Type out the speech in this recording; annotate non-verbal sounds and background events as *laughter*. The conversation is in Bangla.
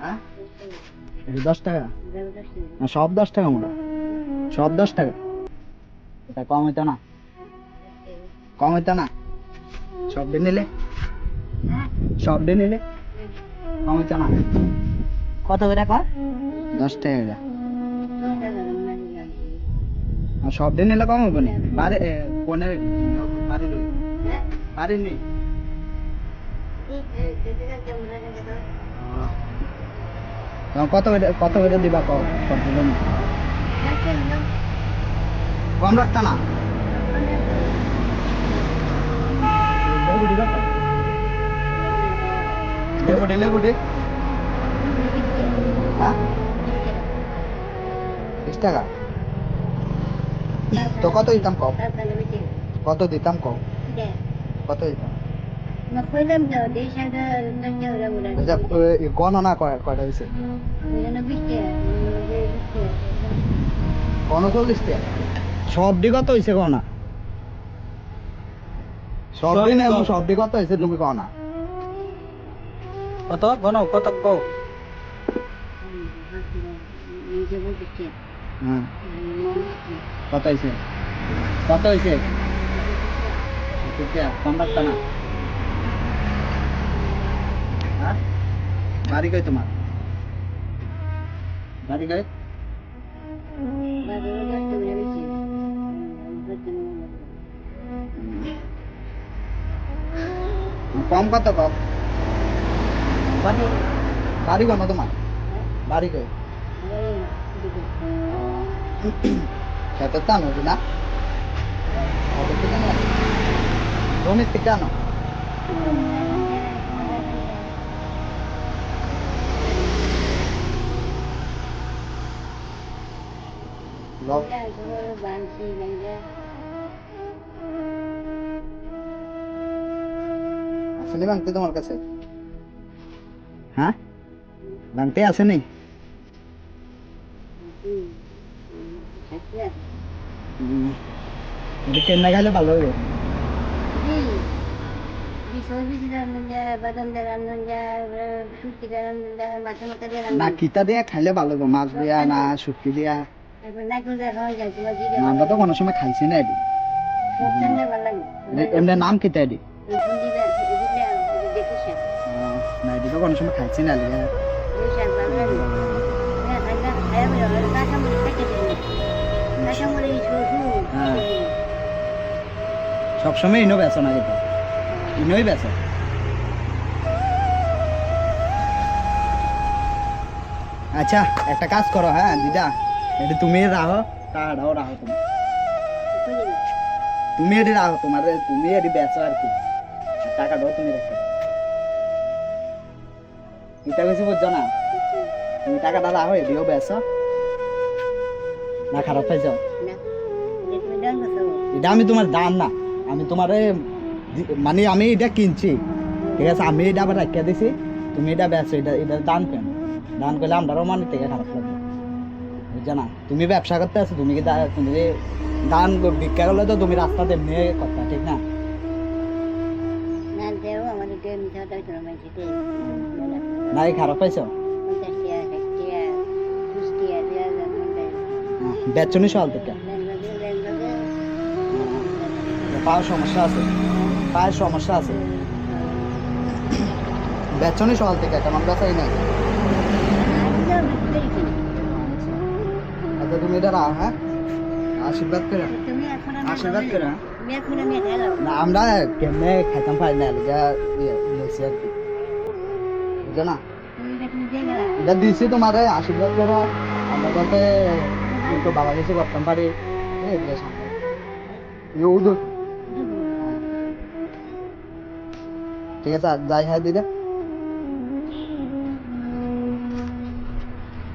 হ্যাঁ? দশ টাকা? না সব দশ টাকা মোটা। সব দশ টাকা। এটা কম হইতো না। কম হইতো না। সব দিন নিলে? সব দিন নিলে? কম হইতো না। কত করে কর? দশ টাকা সব দিন নিলে কম হবে না। বাড়ি এ, তখন কত কত করে দিবা কম কত দিন কম রাখতা না? লেবুটি লেবুটি হ্যাঁ? বিশ টাকা? তো কত দিতাম কম কত দিতাম কম কত দিতাম আচ্ছা গণনা কয়টা হয়েছে গণচল্লিশ টাকা সব দিক কত গণনা এবং কত হয়েছে তুমি গণনা কত গণ কত কও হ্যাঁ কত হয়েছে কত না হ্যাঁ? বাড়ি কই তোমার? বাড়ি কম কত কম? বাড়ি? বাড়ি কোন তোমার? বাড়ি কই? *coughs* খেতে আনো না? আনো লব আসেনি ভাঙতে তোমার কাছে? হ্যাঁ? ভাঙতে আসেনি? এটা কেনা গেলে ভালো হবে না কিতা দিয়া খাইলে ভালো হবে মাছ দিয়া না শুটকি দিয়া আমরা তো কোনো সময় খাইছি না এটি এমনি নাম কিতা এটি না এটি তো কোনো সময় খাইছি না লিগা সবসময় ইনো বেচো না কিন্তু ইনোই বেচো আচ্ছা একটা কাজ করো হ্যাঁ দিদা। এটা তুমি রাহো টাকাটাও রাহো তুমি। তুমি এটি রাখো তোমার তুমি এটি বেচো আর কি। টাকাটাও তুমি রেখো এটা কিছু বুঝছ না? তুমি টাকাটা রাখো এটিও বেচো না খারাপ পাইছো? এটা আমি তোমার দাম না। আমি তোমার মানে আমি এটা কিনছি। ঠিক আছে আমি এটা আবার রাখিয়া দিছি। তুমি এটা বেচো এটা এটা দান কেন? দান করলে আমরাও মানে থেকে খারাপ লাগবে। বুঝছ না? তুমি ব্যবসা করতে আছো তুমি কি তুমি দান ভিক্ষা করলে তো তুমি রাস্তাতে এমনি কথা ঠিক না? নাই খারাপ পাইছো? বেচনি সকাল থেকে? পায়ের সমস্যা আছে পায়ের সমস্যা আছে। বেচনি সকাল থেকে তেমন বেচাই নাই। আচ্ছা তুমি এটা রাখ হ্যাঁ? আশীর্বাদ করে আশীর্বাদ করে? না আমরা কেমনে খাইতাম পারি না ইয়ে আর কি। বুঝছ না? এটা দিছি তোমার আশীর্বাদ করো। আমরা একটু বাবা কিছু করতাম পারি। এই সামনে। ঠিক আছে যাই হ্যাঁ দিদা।